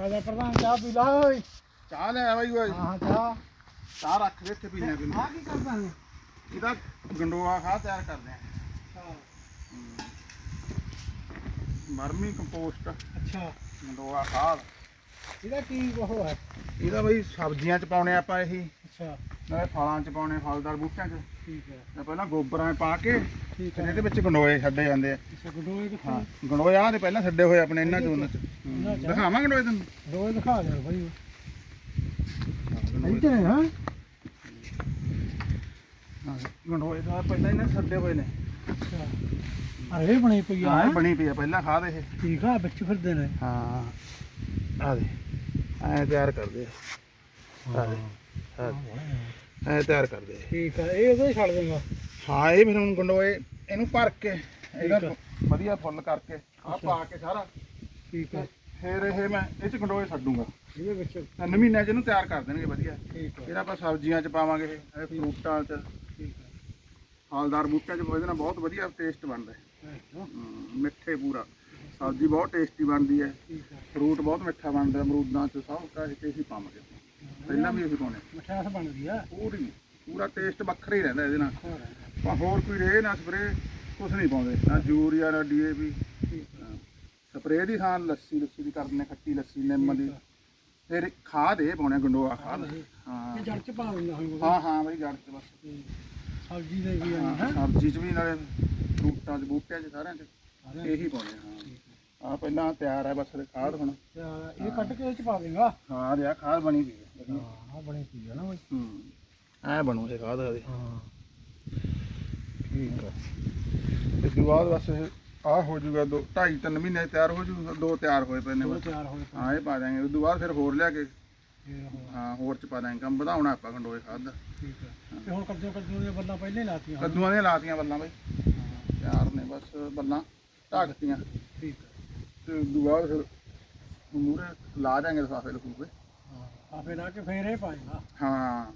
ਰਾਜਾ ਪ੍ਰਧਾਨ ਚਾਹ ਪੀ ਲਾ ਓਏ। ਚਾਹ ਲੈ ਆ ਬਾਈ ਓਏ। ਹਾਂ ਚਾਹ। ਚਾਹ ਰੱਖ ਦੇ ਇੱਥੇ ਪੀਣੇ ਪੀਣੇ। ਆ ਕੀ ਕਰਦਾ ਹੈ? ਇਹਦਾ ਗੰਡੋਆ ਖਾ ਤਿਆਰ ਕਰਦੇ ਆ। Vermicompost. ਅੱਛਾ। ਗੰਡੋਆ ਖਾਦ ਇਹਦਾ ਕੀ ਉਹ ਹੈ? ਇਹਦਾ ਬਈ ਸਬਜ਼ੀਆਂ ਚ ਪਾਉਣੇ ਆਪਾਂ ਇਹੀ। ਅੱਛਾ। ਨਾਲੇ ਫਲਾਂ ਚ ਪਾਉਣੇ ਫਲਦਾਰ ਬੂਟਿਆਂ ਚ। ਠੀਕ ਹੈ। ਪਹਿਲਾਂ ਗੋਬਰਾਂ 'ਚ ਪਾ ਕੇ ਠੀਕ ਫਿਰ ਹੈ। ਇਹਦੇ ਵਿੱਚ ਗੰਡੋਏ ਛੱਡੇ ਜਾਂਦੇ ਆ। ਅੱਛਾ ਗਡੋਏ ਕਿੱਥੇ? ਹਾਂ ਗੰਡੋਏ ਆਹ ਦੇ ਪਹਿਲਾਂ ਛੱਡੇ ਹੋਏ ਆਪਣੇ ਇਹਨਾਂ ਚ ਉਹਨਾਂ? ਦਿਖਾਵਾਂ ਗੰਡੋਏ ਤੈਨੂੰ? ਗਡੋਏ ਦਿਖਾ ਦੇ ਭਾਈ ਇੱਥੇ ਹਾਂ ਹਾਂ, ਗੰਡੋਏ ਤਾਂ ਪਹਿਲਾਂ ਇਹਨਾਂ 'ਚ ਛੱਡੇ ਹੋਏ ਨੇ। ਅੱਛਾ। ਅਰੇ ਬਣੀ ਪਈ ਆ ਹਾਂ ਇਹ ਬਣੀ ਪਈ ਆ ਪਹਿਲਾਂ ਖਾਦ ਇਹ। ਠੀਕ ਆ ਵਿੱਚ ਫਿਰਦੇ ਨੇ। ਹਾਂ ਆ ਦੇ। ਐ ਤਿਆਰ ਕਰਦੇ ਆ। ਆ ਦੇ। ਆ ਦੇ। ਐ ਤਿਆਰ ਕਰਦੇ ਆ। ਠੀਕ ਆ ਇਹ ਉਹਦੇ ਛੱਡ ਦੇਗਾ ਹਾਂ ਇਹ ਫਿਰ ਹੁਣ ਗੰਡੋਏ ਇਹਨੂੰ ਭਰ ਕੇ ਇਹਦਾ ਠੀਕ ਵਧੀਆ ਫੁੱਲ ਕਰਕੇ ਆ ਪਾ ਕੇ ਸਾਰਾ। ਠੀਕ ਆ। ਫਿਰ ਇਹ ਮੈਂ ਇਹ ਚ ਗੰਡੋਏ ਛੱਡੂਗਾ। ਇਹਦੇ ਵਿੱਚ ਤਿੰਨ ਮਹੀਨਿਆਂ ਚ ਇਹਨੂੰ ਤਿਆਰ ਕਰ ਦੇਣਗੇ ਵਧੀਆ। ਠੀਕ ਆ। ਫਿਰ ਆਪਾਂ ਸਬਜ਼ੀਆਂ ਚ ਪਾਵਾਂਗੇ ਇਹ ਫਰੂਟਾਂ ਚ। ਠੀਕ ਫਲਦਾਰ ਬੂਟਿਆਂ ਚ ਇਹਦੇ ਨਾਲ ਬਹੁਤ ਵਧੀਆ ਟੇਸਟ ਬਣਦਾ ਆ ਮਿੱਠੇ ਪੂਰਾ। ਸਬਜ਼ੀ ਬਹੁਤ ਟੇਸਟੀ ਬਣਦੀ ਹੈ। ਫਰੂਟ ਬਹੁਤ ਮਿੱਠਾ ਬਣਦਾ ਅਮਰੂਦਾਂ ਚ ਸਭ ਕਾਹ ਤੇ ਹੀ ਪਾਵਾਂਗੇ ਪਹਿਲਾਂ ਵੀ ਅਸੀਂ ਪਾਉਣੇ ਮਠਿਆਸ ਬਣਦੀ ਆ। ਪੂਰੀ ਪੂਰਾ ਟੇਸਟ ਵੱਖਰਾ ਹੀ ਰਹਿੰਦਾ ਇਹਦੇ ਨਾਲ। ਆਪਾਂ ਹੋਰ ਕੋਈ ਰੇ ਨਾ ਸਪਰੇ ਕੁਝ ਨਹੀਂ ਪਾਉਂਦੇ। ਨਾ ਯੂਰੀਆ ਨਾ ਡੀਏਪੀ ਸਪਰੇ ਦੀ ਥਾਂ ਲੱਸੀ ਲੱਸੀ ਦੀ ਕਰਦੇ ਨੇ ਖੱਟੀ ਲੱਸੀ ਨਿੰਮ ਦੀ। ਫਿਰ ਖਾਦ ਇਹ ਪਾਉਣੇ ਗੰਡੋਆ ਖਾਦ। ਇਹ। ਹਾਂ। ਜੜ ਚ ਪਾ ਦਿੰਦਾ ਹਾਂ ਹਾਂ ਬਈ ਜੜ ਚ ਬਸ। ਸਬਜ਼ੀ ਦੇ ਵੀ ਆ। ਸਬਜ਼ੀ ਚ ਵੀ ਨਾਲੇ ਫਰੂਟਾਂ ਚ ਬੂਟਿਆਂ ਚ ਸਾਰਿਆਂ ਚ। ਇਹੀ ਪਾਉਣੇ ਹਾਂ ਆ ਪਹਿਲਾਂ ਤਿਆਰ ਹੈ ਬਸ ਖਾਦ ਹੁਣ। ਇਹ ਕੱਢ ਕੇ ਇਹ ਚ ਪਾ ਦੇਗਾ? ਹਾਂ ਰਿਆ ਖਾਦ ਬਣੀ ਪਈ ਹੈ ਵਧੀਆ। ਹਾਂ ਬਣੀ ਪਈ ਆ ਨਾ ਬਈ। ਹੂੰ। ਐ ਬਣੂ ਇਹ ਖਾਦ ਇਹਦੀ ਹਾਂ। ਠੀਕ ਆ। ਇਸ ਤੋਂ ਬਾਅਦ ਬਸ ਆ ਹੋ ਜਾਊਗਾ ਦੋ ਢਾਈ ਤਿੰਨ ਮਹੀਨੇ ਤਿਆਰ ਹੋ ਜਾਊਗਾ ਦੋ ਤਿਆਰ ਹੋਏ ਪਏ ਨੇ ਬਸ। ਚਾਰ ਹੋਏ ਪਏ, ਹਾਂ ਇਹ ਪਾ ਦਾਂਗੇ ਉਸ ਤੋਂ ਬਾਅਦ ਫਿਰ ਹੋਰ ਲਿਆ ਕੇ। ਫਿਰ ਉਹ ਹਾਂ ਹੋਰ ਚ ਪਾ ਦਾਂਗੇ ਕੰਮ ਵਧਾਉਣਾ ਆਪਾਂ ਗੰਡੋਏ ਖਾਦ ਦਾ। ਠੀਕ ਹੈ ਤੇ ਹੁਣ ਕੱਦੂ ਕੱਦੂ ਦੀਆਂ ਬੱਲਾਂ ਪਹਿਲੇ ਲਾਤੀਆਂ ਕੱਦੂਆਂ ਦੀਆਂ ਲਾਤੀਆਂ ਬੱਲਾਂ ਬਈ। ਤਿਆਰ ਨੇ ਬਸ ਬੱਲਾਂ ਢੱਕਤੀਆਂ ਠੀਕ ਹੈ ਤੇ ਬਾਅਦ ਫਿਰ ਮੂਰੇ ਲਾ ਦਾਂਗੇ ਲਿਫਾਫੇ ਲਫੂਫੇ। ਹਾਂ ਆ ਫਿਰ ਲਾ ਕੇ ਫੇਰ ਇਹ ਪਾਏਗਾ ਹਾਂ।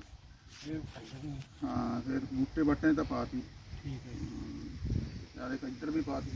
ਇਹ ਪਾਏਗਾ ਹਾਂ ਫਿਰ ਬੂਟੇ ਬੱਟੇ ਤਾਂ ਪਾਤੀ ਠੀਕ ਹੈ ਜੀ। ਯਾਰ ਇੱਕ ਇੱਧਰ ਵੀ ਪਾਤੀ